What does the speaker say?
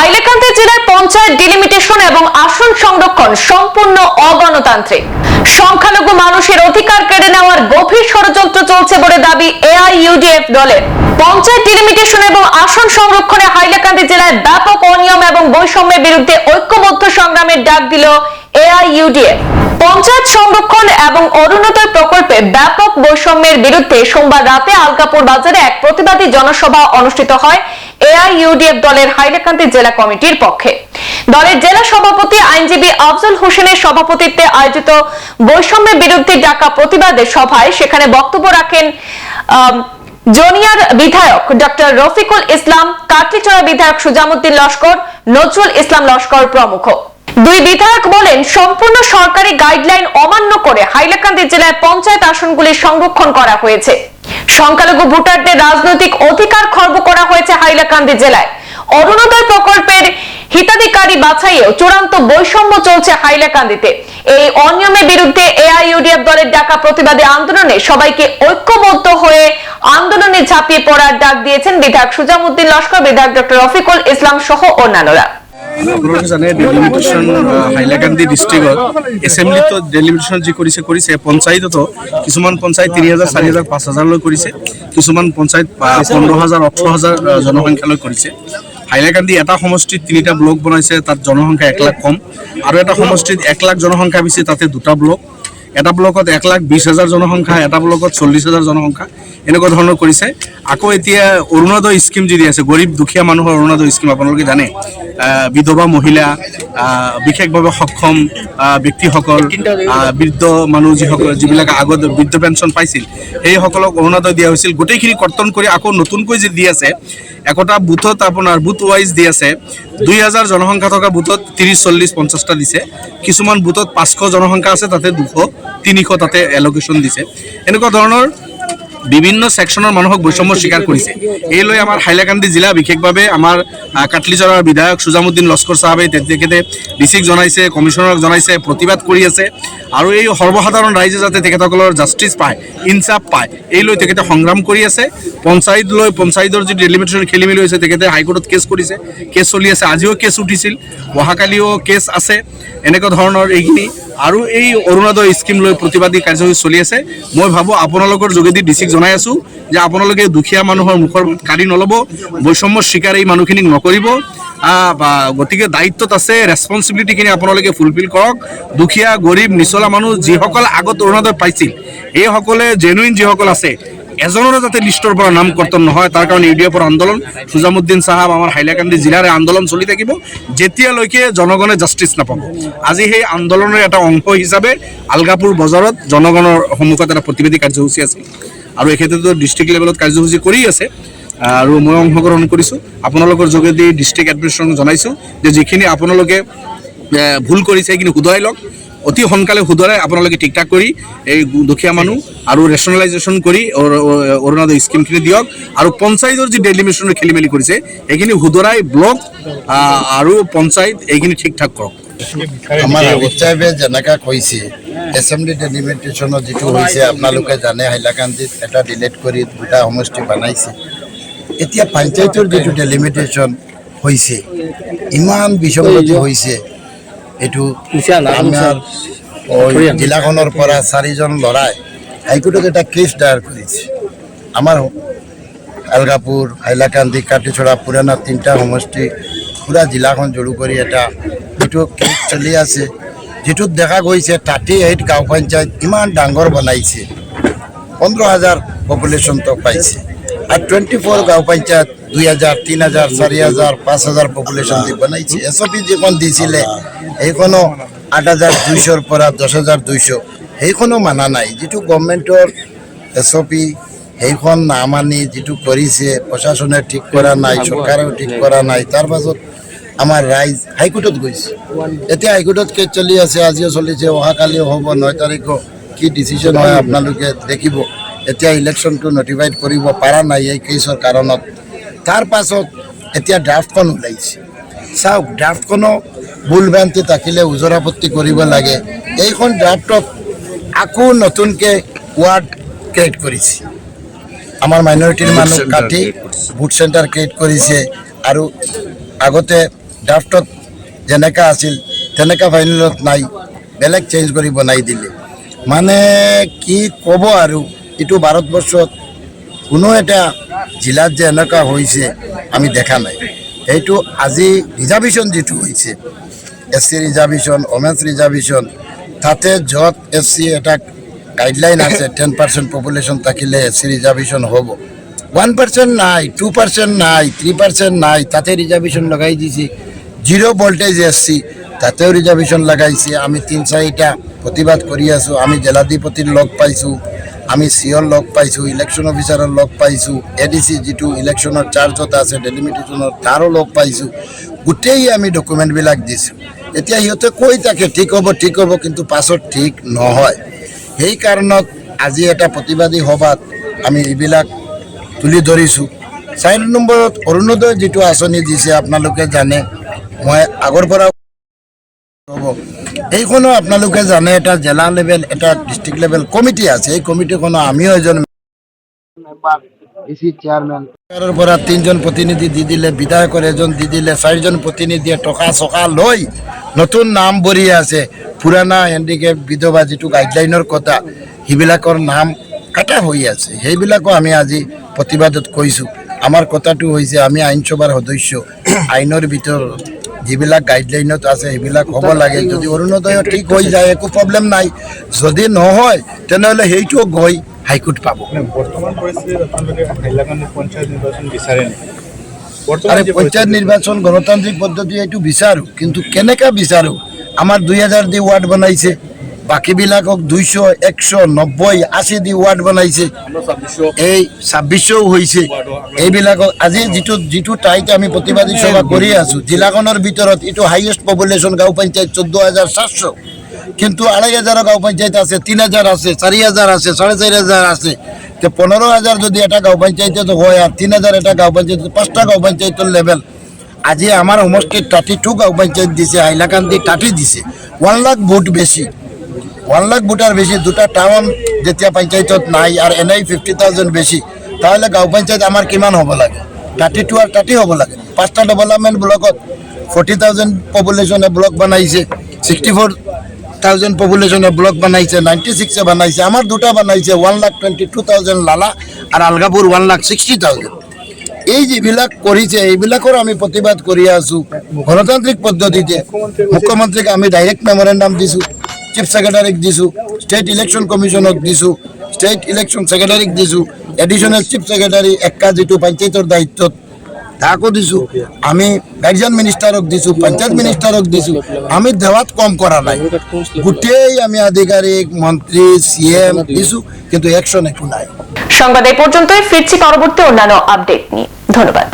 হাইলাকান্দি জেলার পঞ্চায়েত ডিলিমিটেশন এবং আসন সংরক্ষণ সম্পূর্ণ অগণতান্ত্রিক। সংখ্যালঘু মানুষের অধিকার কেড়ে নেওয়ার গভীর ষড়যন্ত্র চলছে বলে দাবি এআইইউডিএফ দলের। পঞ্চায়েত ডিলিমিটেশন এবং আসন সংরক্ষণে হাইলাকান্দি জেলায় ব্যাপক অনিয়ম এবং বৈষম্যের বিরুদ্ধে ঐক্যবদ্ধ সংগ্রামের ডাক দিল এআইইউডিএফ। পঞ্চায়েত সংরক্ষণ এবং অরুণোদয় প্রকল্পে ব্যাপক বৈষম্যের বিরুদ্ধে সোমবার রাতে আলকাপুর বাজারে এক প্রতিবাদী জনসভা অনুষ্ঠিত হয়। এআইইউডিএফ দলের হাইলাকান্দি জেলা কমিটির পক্ষে। দলের জেলা সভাপতি আইনজীবী আফজল হোসেনের সভাপতিত্বে আয়োজিত বৈষম্যের বিরুদ্ধে ডাকা প্রতিবাদের সভায় সেখানে বক্তব্য রাখেন জোনিয়ার বিধায়ক ডক্টর রফিকুল ইসলাম কাটলিচড়া বিধায়ক সুজামুদ্দিন লস্কর, নজরুল ইসলাম লস্কর প্রমুখ। দুই বিধায়ক বলেন, সম্পূর্ণ সরকারি গাইডলাইন অমান্য করে হাইলাকান্দি জেলায় পঞ্চায়েত আসনগুলি সংরক্ষণ করা হয়েছে। সংখ্যালঘু ভোটারদের রাজনৈতিক অধিকার খর্ব করা হয়েছে হাইলাকান্দি জেলায়। অরুণোদয় প্রকল্পের হিতাধিকারী বাছাইয়েও চূড়ান্ত বৈষম্য চলছে হাইলাকান্দিতে। এই অনিয়মের বিরুদ্ধে এআইইউডিএফ দলের ডাকা প্রতিবাদী আন্দোলনে সবাইকে ঐক্যবদ্ধ হয়ে আন্দোলনে ঝাঁপিয়ে পড়ার ডাক দিয়েছেন বিধায়ক সুজামুদ্দিন লস্কর, বিধায়ক ডক্টর রফিকুল ইসলাম সহ অন্যান্যরা। আপোনালোকে জানে ডেলিমিটেশ্যন হাইলাকান্দি ডিষ্ট্ৰিক্টত এছেম্বলিতো ডেলিমিটেশ্যন যি কৰিছে কৰিছে, পঞ্চায়ততো কিছুমান পঞ্চায়ত তিনি হাজাৰ, চাৰি হাজাৰ, পাঁচ হাজাৰলৈ কৰিছে। কিছুমান পঞ্চায়ত পোন্ধৰ হাজাৰ, ওঠৰ হাজাৰ জনসংখ্যালৈ কৰিছে। হাইলাকান্দি এটা সমষ্টিত তিনিটা ব্লক বনাইছে, তাত জনসংখ্যা এক লাখ কম। আৰু এটা সমষ্টিত এক লাখ জনসংখ্যা বেছি, তাতে দুটা ব্লক এটা ব্লকত এক লাখ বিছ হাজাৰ জনসংখ্যা, এটা ব্লকত চল্লিছ হাজাৰ জনসংখ্যা, এনেকুৱা ধৰণৰ কৰিছে। আকৌ এতিয়া অৰুণোদয় স্কিম যি আছে, গৰীব দুখীয়া মানুহৰ অৰুণোদয় স্কিম, আপোনালোকে জানে বিধৱা মহিলা বিশেষভাৱে সক্ষম ব্যক্তিসকল বৃদ্ধ মানুহ যিসকল যিবিলাক আগত বৃদ্ধ পেঞ্চন পাইছিল, সেইসকলক অৰুণোদয় দিয়া হৈছিল। গোটেইখিনি কৰ্তন কৰি আকৌ নতুনকৈ যি দি আছে একোটা বুথত আপোনাৰ বুথ ৱাইজ দি আছে, দুই হাজাৰ জনসংখ্যা থকা বুথত ত্ৰিছ চল্লিছ পঞ্চাছটা দিছে। কিছুমান বুথত পাঁচশো জনসংখ্যা আছে, তাতে দুশ, তিনিশ তাতে এলকেশ্যন দিছে। এনেকুৱা ধৰণৰ বিভিন্ন ছেকশ্যনৰ মানুহক বৈষম্য স্বীকাৰ কৰিছে। এই লৈ আমাৰ হাইলাকান্দি জিলা বিশেষভাৱে আমাৰ আহ, বিধায়ক সুজামুদ্দিন লস্কৰ চাহাবে তেখেতে ডিচিক জনাইছে কমিশ্যনাৰক জনাইছে প্ৰতিবাদ কৰি আছে আৰু এই সৰ্বসাধাৰণ ৰাইজে যাতে তেখেতসকলৰ জাষ্টিছ পায় ইনচাফ পায় এই লৈ তেখেতে সংগ্ৰাম কৰি আছে। পঞ্চায়ত লৈ পঞ্চায়তৰ যি ডেলিমিটেশ্যন খেলি মেলি হৈছে তেখেতে হাইকোৰ্টত কেছ কৰিছে কেছ চলি আছে আজিও কেছ উঠিছিল অহাকালিও কেছ আছে এনেকুৱা ধৰণৰ এইখিনি। আৰু এই অৰুণোদয় স্কিম লৈ প্ৰতিবাদী কাৰ্যসূচী চলি আছে। মই ভাবোঁ আপোনালোকৰ যোগেদি ডিচিক জনাই আছোঁ যে আপোনালোকে দুখীয়া মানুহৰ মুখৰ কাঢ়ি নল'ব, বৈষম্য স্বীকাৰ এই মানুহখিনিক নকৰিব গতিকে দায়িত্বত আছে ৰেচপনচিবিলিটিখিনি আপোনালোকে ফুলফিল কৰক। দুখীয়া, গৰীব, নিচলা মানুহ যিসকল আগত অৰুণোদয় পাইছিল এইসকলে জেনুইন যিসকল আছে, এজনৰো যাতে লিষ্টৰ পৰা নাম কৰ্তন নহয়, তাৰ কাৰণে ইউ ডি এফৰ আন্দোলন, সুজামুদ্দিন চাহাব আমাৰ হাইলাকান্দি জিলাৰে আন্দোলন চলি থাকিব, যেতিয়ালৈকে জনগণে জাষ্টিছ নাপাব। আজি সেই আন্দোলনৰ এটা অংশ হিচাপে আলগাপুৰ বজাৰত জনগণৰ সন্মুখত এটা প্ৰতিবাদী কাৰ্যসূচী আছিল। আৰু এই ক্ষেত্ৰতো ডিষ্ট্ৰিক্ট লেভেলত কাৰ্যসূচী কৰি আছে। আৰু মই অংশগ্ৰহণ কৰিছোঁ। আপোনালোকৰ যোগেদি ডিষ্ট্ৰিক্ট এডমিনিষ্ট্ৰেশ্যনক জনাইছোঁ যে যিখিনি আপোনালোকে ভুল কৰিছে সেইখিনি শুধৰাই লওক। অতি সোনকালে শুধৰাই আপোনালোকে ঠিক ঠাক কৰি এই দুখীয়া মানুহ আৰু ৰেচনেলাইজেশ্যন কৰি অৰ- অৰ- অৰুণোদয় স্কিমখিনি দিয়ক। আৰু পঞ্চায়তৰ যি ডেলিমিটেশ্যনৰ খেলি মেলি কৰিছে, সেইখিনি শুধৰাই ব্লক আৰু পঞ্চায়ত এইখিনি ঠিক ঠাক কৰক। আমাৰ চাহেবে যেনেকৈ কৈছে এছেম্বলি ডেলিমিটেশ্যনত যিটো হৈছে আপোনালোকে জানে হাইলাকান্দিত এটা ডিলেট কৰি দুটা সমষ্টি বনাইছে। এতিয়া পঞ্চায়তৰ যিটো ডেলিমিটেশ্যন হৈছে ইমান বিসংগতি হৈছে এইটো আমাৰ জিলাখনৰ পৰা চাৰিজন ল'ৰাই হাইকোৰ্টত এটা কেছ দায়েৰ কৰিছে। আমাৰ আলগাপুৰ হাইলাকান্দি কাটিছড়া পুৰাণা তিনিটা সমষ্টি পুৰা জিলাখন জড়ো কৰি এটা যিটো চলি আছে। যিটোত দেখা গৈছে থাৰ্টি এইট গাঁও পঞ্চায়ত ইমান ডাঙৰ বনাইছে। পোন্ধৰ হাজাৰ পপুলেশ্যনটো পাইছে। আৰু টুৱেণ্টি ফ'ৰ গাঁও পঞ্চায়ত দুই হাজাৰ, তিনি হাজাৰ, চাৰি হাজাৰ, পাঁচ হাজাৰ পপুলেশ্যন দি বনাইছে। এছ পি যিখন দিছিলে, সেইখনো আঠ হাজাৰ দুইশৰ পৰা দহ হাজাৰ দুইশ। সেইখনো মানা নাই। যিটো গভৰ্ণমেণ্টৰ এছ পি সেইখন নামানি যিটো কৰিছে, প্ৰশাসনে ঠিক কৰা নাই, চৰকাৰেও ঠিক কৰা নাই। তাৰ আমাৰ ৰাইজ হাইকোৰ্টত গৈছে। এতিয়া হাইকোৰ্টত কেছ চলি আছে আজিও চলিছে অহাকালিও হ'ব ন তাৰিখো কি ডিচিশ্যন হয় আপোনালোকে দেখিব। এতিয়া ইলেকশ্যনটো নটিফাইড কৰিব পৰা নাই এই কেছৰ কাৰণত। তাৰ পাছত এতিয়া ড্ৰাফ্টখন ওলাইছে। চাওক ড্ৰাফ্টখনো ভুল ভ্ৰান্তি থাকিলে ওজৰ আপত্তি কৰিব লাগে। এইখন ড্ৰাফ্টত আকৌ নতুনকৈ ৱাৰ্ড ক্ৰিয়েট কৰিছে। আমাৰ মাইনৰিটিৰ মানুহ কাটি বুট চেণ্টাৰ ক্ৰিয়েট কৰিছে। আৰু আগতে ড্ৰাফটত যেনেকা আছিল, তেনেকা ফাইনেলত নাই। বেলেগ চেঞ্জ কৰি বনাই দিলে। মানে কি ক'ব আৰু এইটো ভাৰতবৰ্ষত কোনো এটা জিলাত যে এনেকুৱা হৈছে, আমি দেখা নাই। সেইটো আজি ৰিজাৰ্ভেশ্যন যিটো হৈছে S C reservation women's reservation তাতে য'ত এছ চি এটা গাইডলাইন আছে টেন পাৰ্চেণ্ট পপুলেশ্যন থাকিলে এছ চি ৰিজাৰ্ভেশ্যন হ'ব। ওৱান পাৰ্চেণ্ট নাই টু পাৰ্চেণ্ট নাই থ্ৰী পাৰ্চেণ্ট নাই, তাতে ৰিজাৰ্ভেশ্যন লগাই দিছে। জিৰ' ভল্টেজ চি তাতেও ৰিজাৰ্ভেশ্যন লগাইছে। আমি তিনি চাৰিটা প্ৰতিবাদ কৰি আছোঁ, আমি জিলাধিপতিৰ লগ পাইছোঁ, আমি চিঅ'ৰ লগ পাইছোঁ ইলেকশ্যন অফিচাৰৰ লগ পাইছোঁ এ ডি চি যিটো ইলেকশ্যনৰ চাৰ্জত আছে ডেলিমিটেশ্যনৰ তাৰো লগ পাইছোঁ। গোটেই আমি ডকুমেণ্টবিলাক দিছোঁ। এতিয়া সিহঁতে কৈ থাকে, ঠিক হ'ব ঠিক হ'ব কিন্তু পাছত ঠিক নহয়। সেই কাৰণত আজি এটা প্ৰতিবাদী সভাত আমি এইবিলাক তুলি ধৰিছোঁ। চাৰি নম্বৰত অৰুণোদয় যিটো আঁচনি দিছে, আপোনালোকে জানে মই আগৰ পৰা হ'ব। এইখনো আপোনালোকে জানে এটা জিলা লেভেল এটা ডিষ্ট্ৰিক্ট লেভেল কমিটি আছে। এই কমিটিখনো আমিও এজন চৰকাৰৰ পৰা তিনিজন প্ৰতিনিধি দি দিলে বিধায়কৰ এজন দি দিলে চাৰিজন প্ৰতিনিধিয়ে টকা চকা লৈ নতুন নাম ভৰি আছে। পুৰাণা হেণ্ডিকেপ বিধৱা যিটো গাইডলাইনৰ কথা সেইবিলাকৰ নাম কাটা হৈ আছে। সেইবিলাকো আমি আজি প্ৰতিবাদত কৈছোঁ। আমাৰ কথাটো হৈছে আমি আইনসভাৰ সদস্য আইনৰ ভিতৰত যিবিলাক গাইডলাইনত আছে সেইবিলাক হ'ব লাগে। যদি অৰুণোদয় ঠিক হৈ যায় একো প্ৰব্লেম নাই। যদি নহয় তেনেহ'লে সেইটো গৈ হাইকোৰ্ট পাব। মানে বৰ্তমান পৰিস্থিতিত আপোনালোকে হাইলাকান্দি পঞ্চায়ত নিৰ্বাচন বিচাৰে আরে যে পঞ্চায়েত নির্বাচন গণতান্ত্রিক পদ্ধতি এইটো বিচাৰোঁ কিন্তু কেনেকৈ বিচাৰোঁ? আমাৰ দুই হাজাৰ দি ৱাৰ্ড বনাইছে। বাকীবিলাকক দুইশ, একশ, নব্বৈ, আশী দি ৱাৰ্ড বনাইছে। এই ছাব্বিছশও হৈছে। এইবিলাকক আজি যিটো যিটো ঠাইত আমি প্ৰতিবাদী সভা কৰি আছোঁ, জিলাখনৰ ভিতৰত এইটো হাইয়েষ্ট পপুলেশ্যন গাঁও পঞ্চায়ত চৈধ্য হাজাৰ সাতশ। কিন্তু আড়াই হাজাৰৰ গাঁও পঞ্চায়ত আছে, তিনি হাজাৰ আছে, চাৰি হাজাৰ আছে, চাৰে চাৰি হাজাৰ আছে। তে পনেরো হাজার যদি এটা গাঁও পঞ্চায়েতত হয় আর তিন হাজার এটা গাঁও পঞ্চায়েত, পাঁচটা গাঁও পঞ্চায়েতের লেভেল আজি আমার সমষ্টিত থার্টি টু গাঁও পঞ্চায়েত দিছে, হাইলাকান্দি থার্টি দিছে। ওয়ান লাখ ভোট বেশি ওয়ান লাখ ভোটার বেশি, দুটা টাউন যেতিয়া পঞ্চায়েতত নাই আর এন আই ফিফটি থাউজেন্ড বেশি, তাহলে গাঁও পঞ্চায়েত আমার কিমান হ'ব লাগে? থার্টি টু আর থার্টি হ'ব লাগে। পাঁচটা ডেভেলপমেন্ট ব্লকত ফৰ্টি থাউজেণ্ড পপুলেশ্যনে ব্লক বনাইছে ছিক্সটি ফ'ৰ থাউজেণ্ড পপুলেশ্যনে ব্লক বনাইছে নাইণ্টি ছিক্সে বনাইছে, আমাৰ দুটা বনাইছে one lakh twenty two thousand Lala আৰু Algapur one lakh sixty thousand এই যিবিলাক কৰিছে, এইবিলাকৰ আমি প্ৰতিবাদ কৰি আছোঁ। গণতান্ত্ৰিক পদ্ধতিতে। মুখ্যমন্ত্ৰীক আমি ডাইৰেক্ট মেমৰেণ্ডাম দিছোঁ। চিফ ছেক্ৰেটাৰীক দিছোঁ ষ্টেট ইলেকশ্যন কমিশ্যনক দিছোঁ ষ্টেট ইলেকশ্যন ছেক্ৰেটাৰীক দিছোঁ এডিশ্যনেল চিফ ছেক্ৰেটাৰী একা যিটো পঞ্চায়তৰ দায়িত্বত তাকো দিছোঁ, আমি গাৰ্জিয়ান মিনিষ্টাৰক দিছোঁ, পঞ্চায়ত মিনিষ্টাৰক দিছোঁ, আমি দেৱাত কম কৰা নাই। গোটেই আমি আধিকাৰিক, মন্ত্ৰী চি এম দিছোঁ, কিন্তু একশ্যন একো নাই। সংবাদ এই পর্যন্তই, ফিরছি পরবর্তী অন্যান্য আপডেট নিয়ে। ধন্যবাদ।